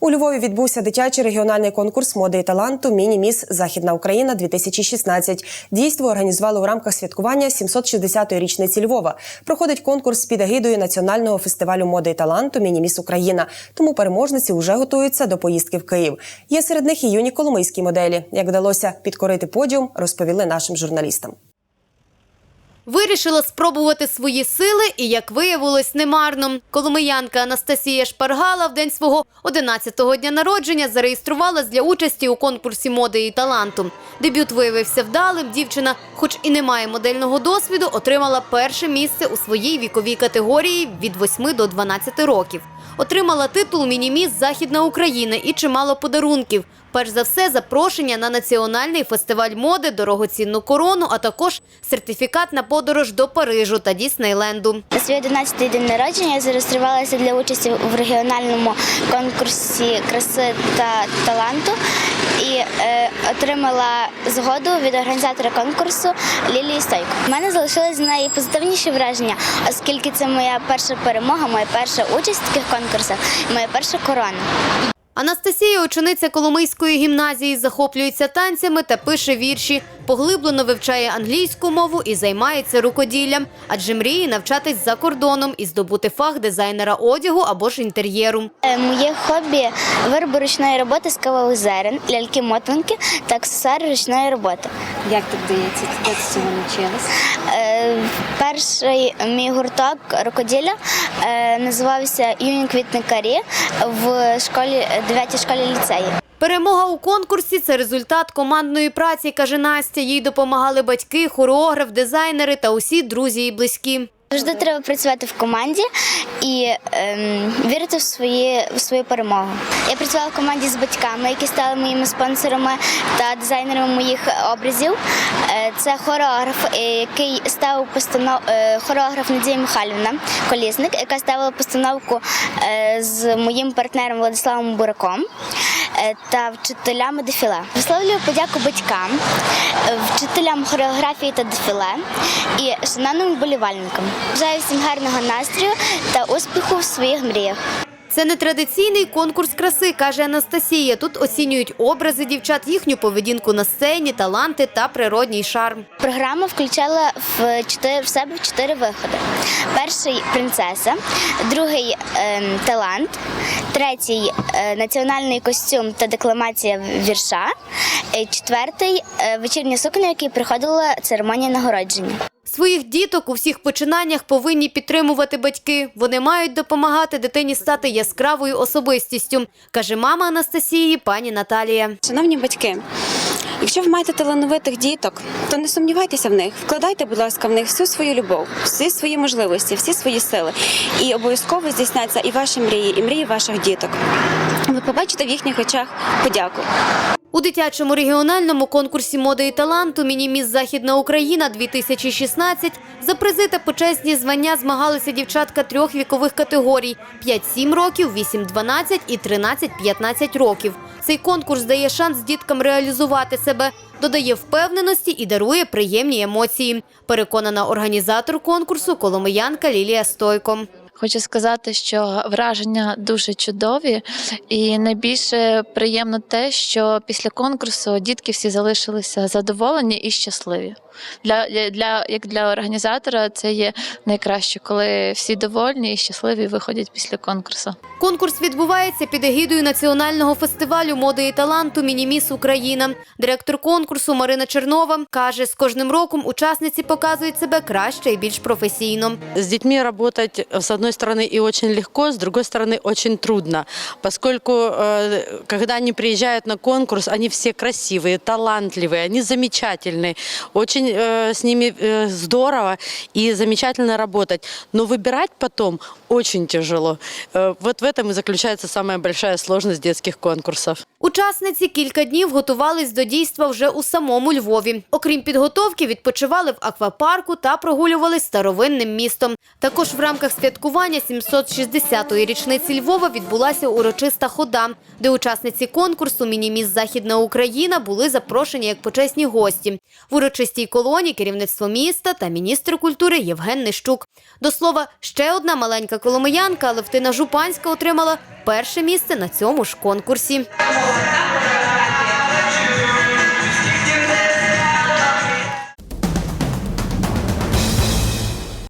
У Львові відбувся дитячий регіональний конкурс моди і таланту Міні-міс Західна Україна 2016 Дійство організували у рамках святкування 760-ї річниці Львова. Проходить конкурс під егидою національного фестивалю моди і таланту Міні-міс Україна. Тому переможниці вже готуються до поїздки в Київ. Є серед них і юні коломийські моделі. Як вдалося підкорити подіум, розповіли нашим журналістам. Вирішила спробувати свої сили і, як виявилось, немарно. Коломиянка Анастасія Шпаргала в день свого 11-го дня народження зареєструвалась для участі у конкурсі моди і таланту. Дебют виявився вдалим. Дівчина, хоч і не має модельного досвіду, отримала перше місце у своїй віковій категорії від 8 до 12 років. Отримала титул Мініміс Західна Україна і чимало подарунків. Перш за все, запрошення на національний фестиваль моди, дорогоцінну корону, а також сертифікат на подорож до Парижу та Діснейленду. На свій 11-й день народження я зареєструвалася для участі в регіональному конкурсі краси та таланту і е, отримала згоду від організатора конкурсу Лілії Стойко. У мене залишились найпозитивніші враження, оскільки це моя перша перемога, моя перша участь в таких конкурсах, і моя перша корона. Анастасія, учениця Коломийської гімназії, захоплюється танцями та пише вірші. Поглиблено вивчає англійську мову і займається рукоділлям, адже мріє навчатись за кордоном і здобути фах дизайнера одягу або ж інтер'єру. Е, Моє хобі вироби ручної роботи з кавових зерен, ляльки-мотанки та аксесуари ручної роботи. Як тобі вдається, де ти цього навчилась? Е, Перший мій гурток рукоділля е, називався Юні квітникарі в школі 9 школі ліцеї. Перемога у конкурсі це результат командної праці, каже Настя. Їй допомагали батьки, хореограф, дизайнери та усі друзі і близькі. Завжди треба працювати в команді і ем, вірити в свої в свою перемогу. Я працювала в команді з батьками, які стали моїми спонсорами та дизайнерами моїх образів. Е, Це хореограф, який ставив постанов е, хореограф Надія Михайлівна Колісник, яка ставила постановку е, з моїм партнером Владиславом Бураком та вчителями дефіле. Висловлюю подяку батькам, е, вчителям хореографії та дефіле і шановним вболівальникам. Бажаю всім гарного настрою та успіху в своїх мріях. Це не традиційний конкурс краси, каже Анастасія. Тут оцінюють образи дівчат, їхню поведінку на сцені, таланти та природній шарм. Програма включала в чотири в себе чотири виходи: перший принцеса, другий ем, талант, третій е, національний костюм та декламація вірша, е, четвертий е, вечірня сукня, в якій приходила церемонія нагородження. Своїх діток у всіх починаннях повинні підтримувати батьки. Вони мають допомагати дитині стати яскравою особистістю, каже мама Анастасії, пані Наталія. Шановні батьки, якщо ви маєте талановитих діток, то не сумнівайтеся в них. Вкладайте, будь ласка, в них всю свою любов, всі свої можливості, всі свої сили. І обов'язково здійсняться і ваші мрії, і мрії ваших діток. Ви побачите в їхніх очах подяку. У дитячому регіональному конкурсі моди і таланту «Мініміс Західна Україна 2016 за призи та почесні звання змагалися дівчатка трьох вікових категорій: 5-7 років, 8-12 і 13-15 років. Цей конкурс дає шанс діткам реалізувати себе, додає впевненості і дарує приємні емоції. Переконана організатор конкурсу коломиянка Лілія Стойко. Хочу сказати, що враження дуже чудові, і найбільше приємно те, що після конкурсу дітки всі залишилися задоволені і щасливі Для, для як для організатора це є найкраще, коли всі довольні і щасливі виходять після конкурсу. Конкурс відбувається під егідою національного фестивалю моди і таланту Мініміс Україна. Директор конкурсу Марина Чернова каже, з кожним роком учасниці показують себе краще і більш професійно. С детьми работать, э, с одной стороны, и очень легко, с другой стороны, очень трудно, поскольку, э, когда они приезжают на конкурс, они все красивые, талантливые, они замечательные, очень э, с ними э, здорово и замечательно работать, но выбирать потом очень тяжело. Э, Вот в этом и заключается самая большая сложность детских конкурсов. Учасниці кілька днів готувались до дійства вже у самому Львові. Окрім підготовки, відпочивали в аквапарку та прогулювались старовинним містом. Також в рамках святкування 760-ї річниці Львова відбулася урочиста хода, де учасниці конкурсу «Мініміс Західна Україна» були запрошені як почесні гості. В урочистій колоні керівництво міста та міністр культури Євген Нищук. До слова, ще одна маленька коломиянка Левтина Жупанська отримала перше місце на цьому ж конкурсі.